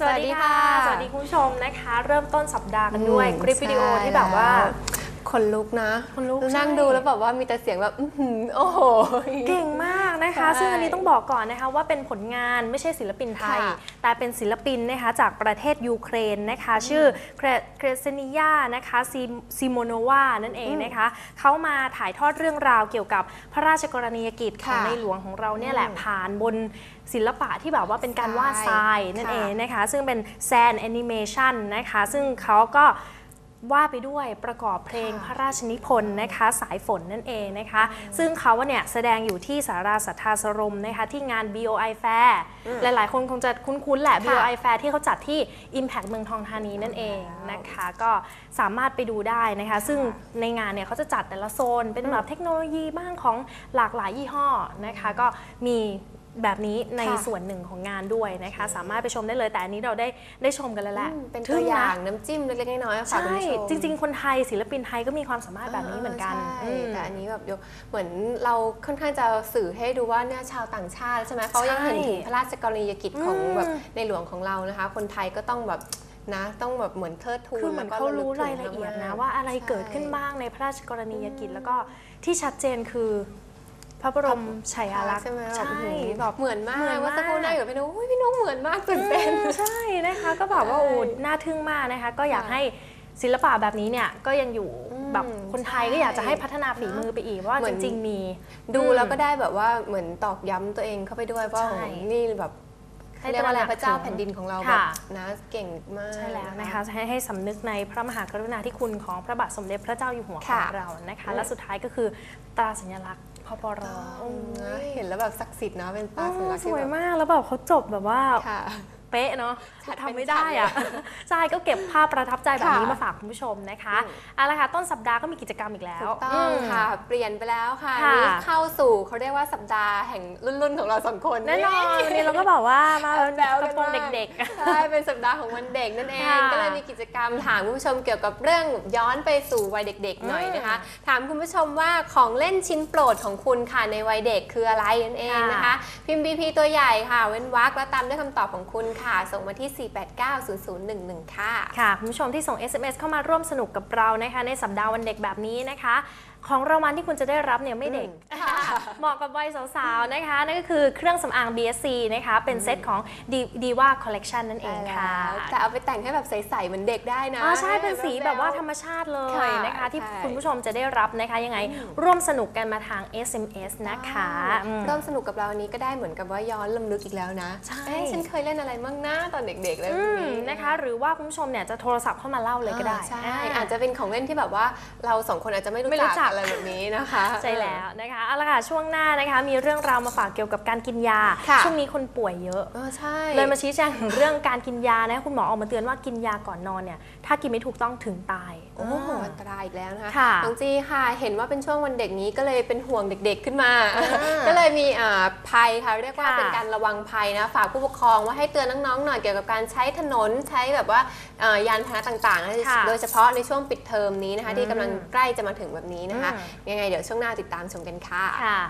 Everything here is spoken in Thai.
สวัสดีค่ะสสวัวัสสดีดีค่ะคุณผู้ชมนะคะ เริ่มต้นสัปดาห์กันด้วยอืมคลิปวิดีโอใช่ที่แบบว่าคนลุกนะคนลุกนั่งใช่ดูแล้วแบบว่ามีแต่เสียงแบบอื้อหือโอ้โห เก่งมาก นะคะใช่ซึ่งอันนี้ต้องบอกก่อนนะคะว่าเป็นผลงานไม่ใช่ศิลปินไทยค่ะแต่เป็นศิลปินนะคะจากประเทศยูเครนนะคะ ชื่อเครเซนิยานะคะซิโมโนวานั่นเองนะคะเขามาถ่ายทอดเรื่องราวเกี่ยวกับพระราชกรณียกิจของค่ะในหลวงของเราเนี่ยแหละอืมผ่านบนศิลปะที่แบบว่าเป็นการวาดทรายนั่นค่ะเองนะคะ ซึ่งเป็นแซนแอนิเมชันนะคะ ซึ่งเขาก็ ว่าไปด้วยประกอบเพลงพระราชนิพนธ์นะคะ สายฝนนั่นเองนะคะ ซึ่งเขาเนี่ยแสดงอยู่ที่สาราสัทธาสรมนะคะที่งาน BOI Fair หลายๆ คนคงจะคุ้นๆ แหละค่ะ BOI Fair ที่เขาจัดที่ Impact เมืองทองธานีนั่นเองนะคะ ก็สามารถไปดูได้นะคะ ซึ่งในงานเนี่ยเขาจะจัดแต่ละโซนเป็นแบบเทคโนโลยีบ้างของหลากหลายยี่ห้อนะคะ ก็มี แบบนี้ในค่ะ ส่วนหนึ่งของงานด้วยนะคะ สามารถไปชมได้เลยแต่อันนี้เราได้ได้ชมกันแล้วแหละอืมเป็นทึ่ตัวอย่างนะน้ำจิ้มเล็กๆน้อยๆฝากใช่คุณผู้ชม จริง ๆ คนไทยศิลปินไทยก็มีความสามารถแบบนี้เหมือนกันใช่อืม แต่อันนี้แบบยกเหมือนเราค่อนข้างจะสื่อให้ดูว่าเนี่ยชาวต่างชาติใช่ไหมเขายังเห็นถึงพระราชกรณียกิจของอืม แบบในหลวงของเรานะคะ คนไทยก็ต้องแบบนะต้องแบบเหมือนเทิดทูนคือเหมือนแล้วก็เขารู้ลึกรายถึงละเอียดนะมกๆว่าอะไรใช่เกิดขึ้นบ้างในพระราชกรณียกิจแล้วก็ที่ชัดเจนคือ พระบรมฉายาลักษณ์ใช่ไหมแบบใช่อื้อหือแบบเหมือนมากเหมือนว่าสักครู่มากนั่งอยู่กับพี่นุ๊กอุ๊ยพี่นุ๊กเหมือนมากตื่นเต้นอืมใช่นะคะ ก็แบบว่าใช่โอ้น่าทึ่งมากนะคะ ก็อยากค่ะให้ศิลปะแบบนี้เนี่ยก็ยังอยู่อืมแบบคนไทยก็อยากจะให้พัฒนาฝีมือไปอีกเพราะว่าเหมืจอนริง ๆ มี ดูแล้วก็ได้แบบว่าเหมือนตอกย้ำตัวเองเข้าไปด้วยว่าใช่โอ้โหนี่แบบให้ เรียกว่าอะไรตระหนักพระเจ้าถึงแผ่นดินของเราค่ะแบบนะเก่งมากใช่แล้วนะคะให้ให้สำนึกในพระมหากรุณาธิคุณของพระบาทสมเด็จพระเจ้าอยู่หัวขอค่ะงเรานะคะอืมและสุดท้ายก็คือตราสัญลักษณ์พปรอืมนะเห็นแล้วแบบศักดิ์สิทธิ์นะเป็นตาสัญลักษณ์สที่วยแบบมากแล้วแบบเขาจบแบบว่าค่ะ เป๊ะเนาะชัดเป็นทำไม่ได้อะใช่ก็เก็บภาพประทับใจแบบนี้ค่ะมาฝากคุณผู้ชมนะคะอืมเอาละค่ะต้นสัปดาห์ก็มีกิจกรรมอีกแล้วถูกต้องมค่ะ เปลี่ยนไปแล้วค่ะค่ะนี่เข้าสู่เขาเรียกว่าสัปดาห์แห่งรุ่นๆของเราสองคนแน่นอนวันนี้เราก็บอกว่ามาแซวกกัระนโปรงมากเด็กใช่เป็นสัปดาห์ของวันเด็กนั่นเองค่ะก็เลยมีกิจกรรมถามคุณผู้ชมเกี่ยวกับเรื่องย้อนไปสู่วัยเด็กๆ หน่อยนะคะ ถามคุณผู้ชมว่าของเล่นชิ้นโปรดของคุณค่ะในวัยเด็กคืออะไรนั่นเองนะคะ พิมพ์ BP ตัวใหญ่ค่ะ เว้นวรรคแล้วตามด้วยคำตอบของคุณค่ะ ส่งมาที่ 4890011 ค่ะ ค่ะ คุณผู้ชมที่ส่ง SMS เข้ามาร่วมสนุกกับเรานะคะ ในสัปดาห์วันเด็กแบบนี้นะคะ ของรางวัลที่คุณจะได้รับเนี่ยไม่เด็กอืมค่ะเหมาะกับวัยสาวๆนะคะนั่นก็คือเครื่องสำอาง BSC นะคะเป็นเซตของ Diva Collection นั่นเองค่ะ แต่เอาไปแต่งให้แบบใสๆเหมือนเด็กได้นะอ๋อใช่เป็นสีแบบว่าวๆธรรมชาติเลยค่ะนะคะ ที่ใช่คุณผู้ชมจะได้รับนะคะยังไงร่วมสนุกกันมาทาง SMS นะคะอืมร่วมสนุกกับเรานี้ก็ได้เหมือนกับว่าย้อนลำลึกอีกแล้วนะใช่เอ๊ะฉันเคยเล่นอะไรมั่งหน้าตอนเด็กๆเลยอืมแบบนะคะ หรือว่าคุณผู้ชมเนี่ยจะโทรศัพท์เข้ามาเล่าเลยก็ได้อ่าใช่อ่าอาจจะเป็นของเล่นที่แบบว่าเราสองคนอาจจะไม่รู้ไม่รู้จักจักอะไรแบบนี้นะคะ ใช่แล้วนะคะเอาละค่ะช่วงหน้านะคะ มีเรื่องราวมาฝากเกี่ยวกับการกินยา ค่ะช่วงนี้คนป่วยเยอะเออใช่ เลยมาชี้แจงถึงเรื่องการกินยานะคุณหมอออกมาเตือนว่ากินยาก่อนนอนเนี่ยถ้ากินไม่ถูกต้องถึงตายโอ้โหอันตรายอีกแล้วนะคะค่ะน้องจีค่ะ เห็นว่าเป็นช่วงวันเด็กนี้ก็เลยเป็นห่วงเด็กๆขึ้นมา ก็เลยมีภัยค่ะเรียกว่าเป็นการระวังภัยนะฝากผู้ปกครองว่าให้เตือนน้องๆหน่อยเกี่ยวกับการใช้ถนนใช้แบบว่ายานพาหนะต่างๆโดยเฉพาะในช่วงปิดเทอมนี้นะคะที่กำลังใกล้จะมาถึงแบบนี้นะคะยังไงเดี๋ยวช่วงหน้าติดตามชมกันค่ะ ค่ะ